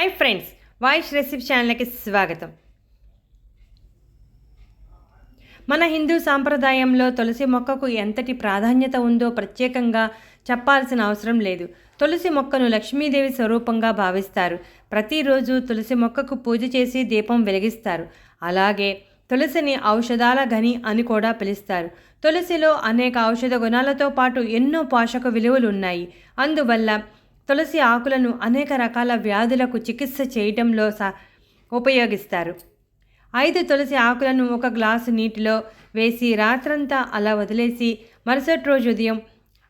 Hi friends voice recipe ఛానల్కి స్వాగతం మన హిందూ సాంప్రదాయంలో తులసి మొక్కకు ఎంతటి ప్రాధాన్యత ఉందో ప్రత్యేకంగా చెప్పాల్సిన అవసరం లేదు. తులసి మొక్కను లక్ష్మీదేవి స్వరూపంగా భావిస్తారు. ప్రతిరోజు తులసి మొక్కకు పూజ చేసి దీపం వెలిగిస్తారు. అలాగే తులసిని ఔషధాల గని అని కూడా పిలుస్తారు. తులసిలో అనేక ఔషధ గుణాలతో పాటు ఎన్నో పోషక విలువలు ఉన్నాయి. అందువల్ల తులసి ఆకులను అనేక రకాల వ్యాధులకు చికిత్స చేయటంలో స ఉపయోగిస్తారు. ఐదు తులసి ఆకులను ఒక గ్లాసు నీటిలో వేసి రాత్రంతా అలా వదిలేసి మరుసటి రోజు ఉదయం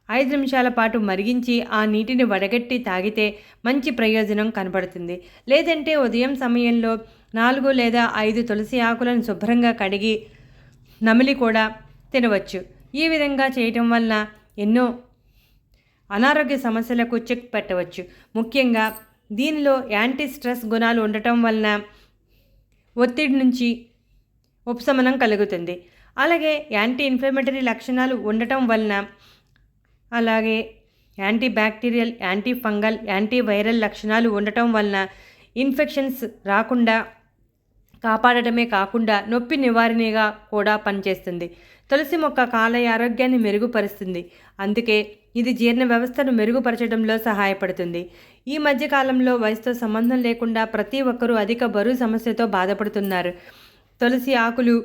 ఐదు నిమిషాల పాటు మరిగించి ఆ నీటిని వడగట్టి తాగితే మంచి ప్రయోజనం కనబడుతుంది. లేదంటే ఉదయం సమయంలో నాలుగు లేదా ఐదు తులసి ఆకులను శుభ్రంగా కడిగి నమిలి కూడా తినవచ్చు. ఈ విధంగా చేయటం వలన ఎన్నో అనారోగ్య సమస్యలకు చెక్ పెట్టవచ్చు. ముఖ్యంగా దీనిలో యాంటీ స్ట్రెస్ గుణాలు ఉండటం వలన ఒత్తిడి నుంచి ఉపశమనం కలుగుతుంది. అలాగే యాంటీ ఇన్ఫ్లమేటరీ లక్షణాలు ఉండటం వలన అలాగే antibacterial antifungal antiviral లక్షణాలు ఉండటం వలన ఇన్ఫెక్షన్స్ రాకుండా కాపాడటమే కాకుండా నొప్పి నివారణగా కూడా పనిచేస్తుంది. తులసి మొక్క కాలయ ఆరోగ్యాన్ని మెరుగుపరుస్తుంది. అందుకే ఇది జీర్ణ వ్యవస్థను మెరుగుపరచడంలో సహాయపడుతుంది. ఈ మధ్యకాలంలో వయసుతో సంబంధం లేకుండా ప్రతి ఒక్కరూ అధిక బరువు సమస్యతో బాధపడుతున్నారు. తులసి ఆకులు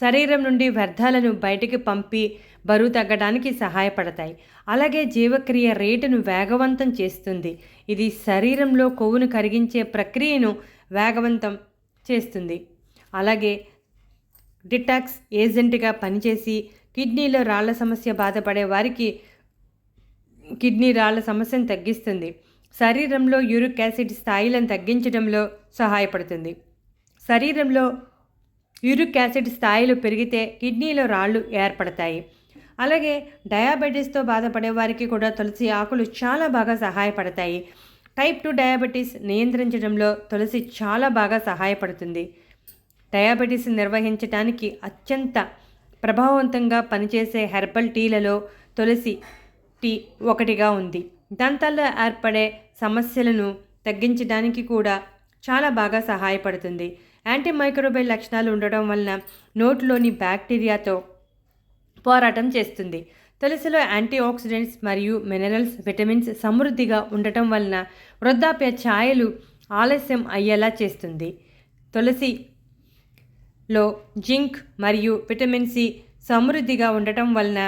శరీరం నుండి వ్యర్థాలను బయటికి పంపి బరువు తగ్గడానికి సహాయపడతాయి. అలాగే జీవక్రియ రేటును వేగవంతం చేస్తుంది. ఇది శరీరంలో కొవ్వును కరిగించే ప్రక్రియను వేగవంతం చేస్తుంది. అలాగే డిటాక్స్ ఏజెంట్గా పనిచేసి కిడ్నీలో రాళ్ళ సమస్య బాధపడే వారికి కిడ్నీ రాళ్ళ సమస్యను తగ్గిస్తుంది. శరీరంలో యూరిక్ యాసిడ్ స్థాయిలను తగ్గించడంలో సహాయపడుతుంది. శరీరంలో యూరిక్ యాసిడ్ స్థాయిలు పెరిగితే కిడ్నీలో రాళ్ళు ఏర్పడతాయి. అలాగే డయాబెటీస్తో బాధపడే వారికి కూడా తులసి ఆకులు చాలా బాగా సహాయపడతాయి. టైప్ టూ డయాబెటీస్ నియంత్రించడంలో తులసి చాలా బాగా సహాయపడుతుంది. డయాబెటీస్ నిర్వహించడానికి అత్యంత ప్రభావవంతంగా పనిచేసే హెర్బల్ టీలలో తులసి టీ ఒకటిగా ఉంది. దంతాల్లో ఏర్పడే సమస్యలను తగ్గించడానికి కూడా చాలా బాగా సహాయపడుతుంది. యాంటీ మైక్రోబైల్ లక్షణాలు ఉండడం వలన నోట్లోని బ్యాక్టీరియాతో పోరాటం చేస్తుంది. తులసిలో యాంటీ ఆక్సిడెంట్స్ మరియు మినరల్స్ విటమిన్స్ సమృద్ధిగా ఉండటం వలన వృద్ధాప్య ఛాయలు ఆలస్యం అయ్యేలా చేస్తుంది. తులసిలో జింక్ మరియు విటమిన్ సి సమృద్ధిగా ఉండటం వలన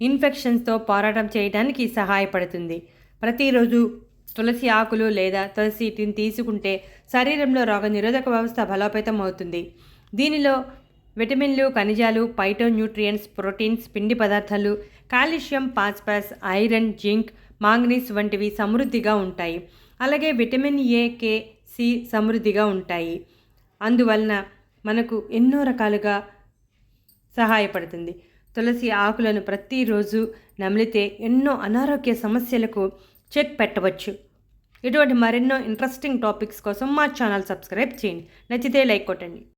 ఇన్ఫెక్షన్స్తో పోరాటం చేయడానికి సహాయపడుతుంది. ప్రతిరోజు తులసి ఆకులు లేదా తులసి టీని తీసుకుంటే శరీరంలో రోగనిరోధక వ్యవస్థ బలోపేతం అవుతుంది. దీనిలో విటమిన్లు ఖనిజాలు పైటో న్యూట్రియంట్స్ ప్రోటీన్స్ పిండి పదార్థాలు calcium phosphorus iron zinc manganese వంటివి సమృద్ధిగా ఉంటాయి. అలాగే విటమిన్ ఏ కే సి సమృద్ధిగా ఉంటాయి. అందువలన మనకు ఎన్నో రకాలుగా సహాయపడుతుంది. తులసి ఆకులను ప్రతిరోజు నమిలితే ఎన్నో అనారోగ్య సమస్యలకు చెక్ పెట్టవచ్చు. ఇటువంటి మరెన్నో ఇంట్రెస్టింగ్ టాపిక్స్ కోసం మా ఛానల్ సబ్స్క్రైబ్ చేయండి. నచ్చితే లైక్ కొట్టండి.